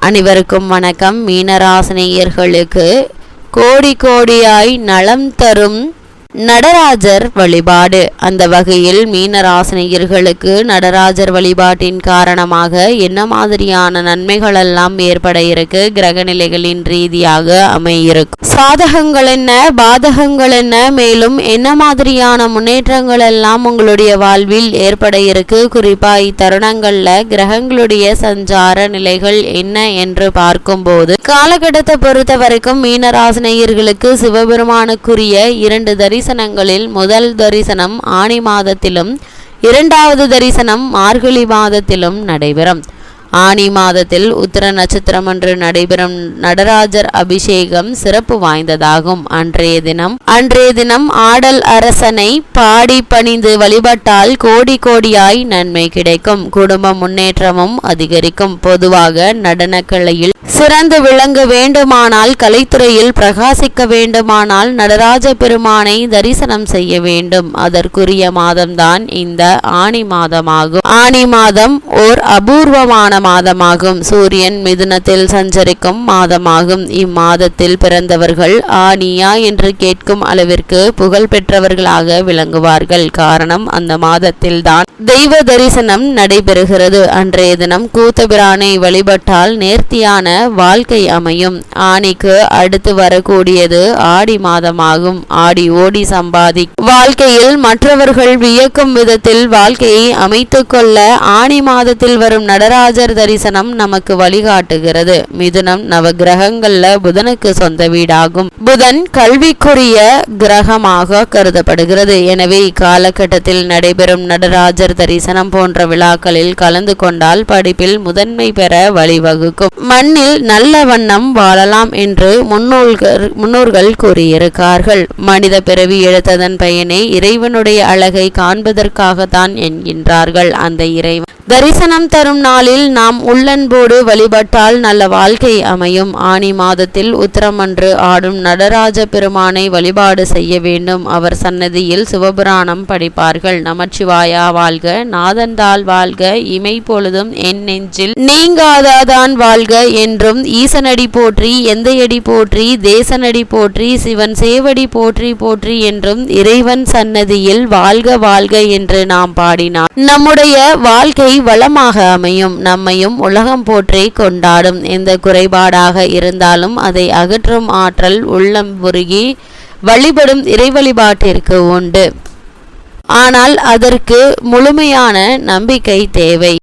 அனைவருக்கும் வணக்கம். மீனராசினியர்களுக்கு கோடி கோடியாய் நலம் தரும் நடராஜர் வழிபாடு. அந்த வகையில் மீனராசினியர்களுக்கு நடராஜர் வழிபாட்டின் காரணமாக என்ன மாதிரியான நன்மைகள் எல்லாம் ஏற்பட இருக்கு? கிரகநிலைகளின் ரீதியாக அமையிருக்கும் சாதகங்கள் என்ன? பாதகங்கள் என்ன? மேலும் என்ன மாதிரியான முன்னேற்றங்கள் எல்லாம் உங்களுடைய வாழ்வில் ஏற்பட இருக்கு? குறிப்பா இத்தருணங்கள்ல கிரகங்களுடைய சஞ்சார நிலைகள் என்ன என்று பார்க்கும்போது காலகட்டத்தை பொறுத்த வரைக்கும் மீனராசினியர்களுக்கு சிவபெருமானுக்குரிய இரண்டு தரி தரிசனங்களில் முதல் தரிசனம் ஆணி மாதத்திலும் இரண்டாவது தரிசனம் மார்கழி மாதத்திலும் நடைபெறும். ஆனி மாதத்தில் உத்தர நட்சத்திரம் அன்று நடைபெறும் நடராஜர் அபிஷேகம் சிறப்பு வாய்ந்ததாகும். அன்றைய தினம் அன்றைய தினம் ஆடல் அரசனை பாடி பணிந்து வழிபட்டால் கோடி கோடியாய் நன்மை கிடைக்கும். குடும்ப முன்னேற்றமும் அதிகரிக்கும். பொதுவாக நடனக்கலையில் சிறந்து விளங்க வேண்டுமானால் கலைத்துறையில் பிரகாசிக்க வேண்டுமானால் நடராஜ பெருமானை தரிசனம் செய்ய வேண்டும். அதற்குரிய மாதம்தான் இந்த ஆணி மாதமாகும். ஆணி மாதம் ஓர் அபூர்வமான மாதமாகும். சூரியன் மிதுனத்தில் சஞ்சரிக்கும் மாதமாகும். இம்மாதத்தில் பிறந்தவர்கள் ஆனியா என்று கேட்கும் அளவிற்கு புகழ் பெற்றவர்களாக விளங்குவார்கள். காரணம் அந்த மாதத்தில் தான் தெய்வ தரிசனம் நடைபெறுகிறது. அன்றைய தினம் கூத்தபிரானை வழிபட்டால் நேர்த்தியான வாழ்க்கை அமையும். ஆணிக்கு அடுத்து வரக்கூடியது ஆடி மாதமாகும். ஆடி ஓடி சம்பாதி வாழ்க்கையில் மற்றவர்கள் வியக்கும் விதத்தில் வாழ்க்கையை அமைத்துக் கொள்ள ஆணி மாதத்தில் வரும் நடராஜர் தரிசனம் நமக்கு வழிகாட்டுகிறது. மிதுனம் நவ கிரகங்கள்ல புதனுக்கு சொந்த வீடாகும். புதன் கல்விக்குரிய கிரகமாக கருதப்படுகிறது. எனவே இக்காலகட்டத்தில் நடைபெறும் நடராஜர் தரிசனம் போன்ற விழாக்களில் கலந்து கொண்டால் படிப்பில் முதன்மை பெற வழிவகுக்கும். மண்ணில் நல்ல வண்ணம் வாழலாம் என்று முன்னோர்கள் முன்னோர்கள் கூறியிருக்கார்கள். மனித பிறவி எடுத்ததன் பயனே இறைவனுடைய அழகை காண்பதற்காகத்தான் என்கின்றார்கள். அந்த இறைவன் தரிசனம் தரும் நாளில் நாம் உள்ளன்போடு வழிபட்டால் நல்ல வாழ்க்கை அமையும். ஆனி மாதத்தில் உத்தரமன்று ஆடும் நடராஜ பெருமானை வழிபாடு செய்ய வேண்டும். அவர் சன்னதியில் சிவபுராணம் படிப்பார்கள். நமச்சிவாயா வாழ்க நாதந்தாள் வாழ்க இமை பொழுதும் என் நெஞ்சில் நீங்காதாதான் வாழ்க என்றும் ஈசனடி போற்றி எந்தையடி போற்றி தேசனடி போற்றி சிவன் சேவடி போற்றி போற்றி என்றும் இறைவன் சன்னதியில் வாழ்க வாழ்க என்று நாம் பாடினார். நம்முடைய வாழ்க்கை வளமாக அமையும். நம்மையும் உலகம் போற்றி கொண்டாடும். எந்த குறைபாடாக இருந்தாலும் அதை அகற்றும் ஆற்றல் உள்ளம் உருகி வழிபடும் இறை வழிபாட்டிற்கு உண்டு. ஆனால் அதற்கு முழுமையான நம்பிக்கை தேவை.